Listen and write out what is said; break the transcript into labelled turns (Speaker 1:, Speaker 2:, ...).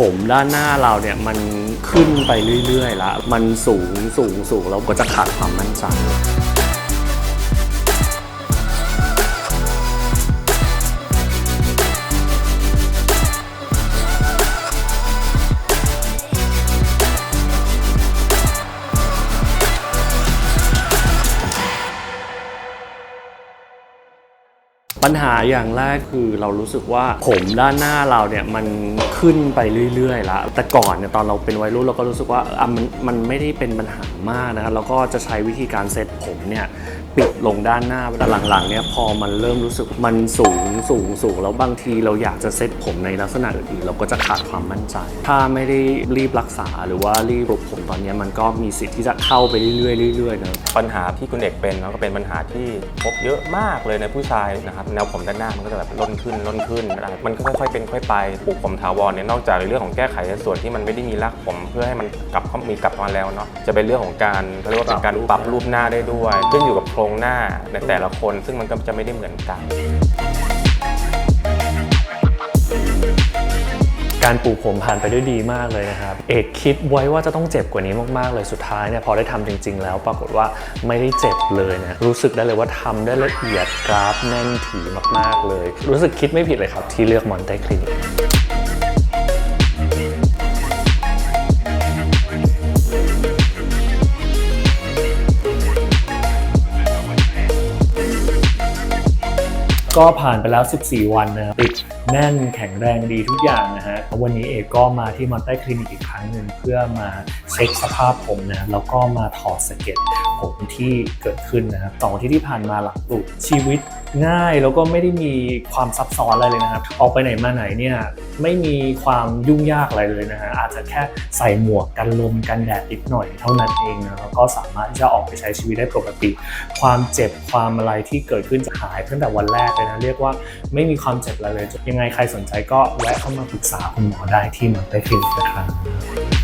Speaker 1: ผมด้านหน้าเราเนี่ยมันขึ้นไปเรื่อยๆ แล้ว มันสูงสูงสูงแล้วก็จะขาดความมั่นใจ ปัญหาอย่างแรกคือเรารู้สึกว่าผมด้านหน้าเราเนี่ยมันขึ้นไปเรื่อยๆแล้วแต่ก่อนเนี่ยตอนเราเป็นวัยรุ่นเราก็รู้สึกว่าอะมันมันไม่ได้เป็นปัญหามากนะครับแล้วก็จะใช้วิธีการเซตผมเนี่ยปิดลงด้านหน้าแต่หลังๆเนี่ยพอมันเริ่มรู้สึกมันสูงสูงสูงแล้วบางทีเราอยากจะเซตผมในลักษณะอื่นๆเราก็จะขาดความมั่นใจ ถ้าไม่ได้รีบรักษาหรือว่ารีบปลุกผมตอนนี้มันก็มีสิทธิ์ที่จะเข้าไปเรื่อยๆเรื่อยๆนะ
Speaker 2: ปัญหาที่คุณเอกเป็นเนาะก็เป็นปัญหาที่พบเยอะมากเลยในผู้ชายนะครับแนวผมด้านหน้ามันก็จะแบบล่นขึ้นล่นขึ้นนะครับมันก็ค่อยๆเป็นค่อยไปปลูกผมถาวรเนี่ยนอกจากในเรื่องของแก้ไขในส่วนที่มันไม่ได้มีรากผม เพื่อให้มันกลับเข้ามีกลับมาแล้วเนาะจะเป็นเรื่องของการเขาเรียกว่าเป็นการปรับรูปหน้าได้ด้วยขึ้นอยู่กับโครงหน้าในแต่ละคน ซึ่งมันก็จะไม่ได้เหมือนกัน
Speaker 1: การปลูกผมผ่านไปด้วยดีมากเลยนะครับ เอกคิดไว้ว่าจะต้องเจ็บกว่านี้มากๆเลยสุดท้ายเนี่ยพอได้ทำจริง ๆ แล้วปรากฏว่าไม่ได้เจ็บเลยนะรู้สึกได้เลยว่าทำได้ละเอียดกราฟแน่นถี่มากๆเลย รู้สึกคิดไม่ผิดเลยครับที่เลือกมอนเตคลินิก ก็ผ่านไปแล้ว 14 วันนะครับติดแน่นแข็งแรงดีทุกอย่างนะฮะวันนี้เอกก็มาที่มอนเตคลินิกอีกครั้งหนึ่งเพื่อมาเช็คสภาพผมนะแล้วก็มาถอดสเก็ต ผมที่เกิดขึ้นนะครับสองอที่ที่ผ่านมาหลังปลูกชีวิตง่ายแล้วก็ไม่ได้มีความซับซ้อนอะไรเลยนะครับ ออกไปไหนมาไหนเนี่ยไม่มีความยุ่งยากอะไรเลยนะฮะอาจจะแค่ใส่หมวกกันลมกันแดดนิดหน่อยเท่านั้นเองนะแล้วก็สามารถที่จะออกไปใช้ชีวิตได้ปกติ ความเจ็บความอะไรที่เกิดขึ้นจะหายตั้งแต่วันแรกเลยนะเรียกว่าไม่มีความเจ็บอะไรเลยยังไงใครสนใจก็แวะเข้ามาปรึกษาคุณหมอได้ที่มอนเตคลินิกนะครับ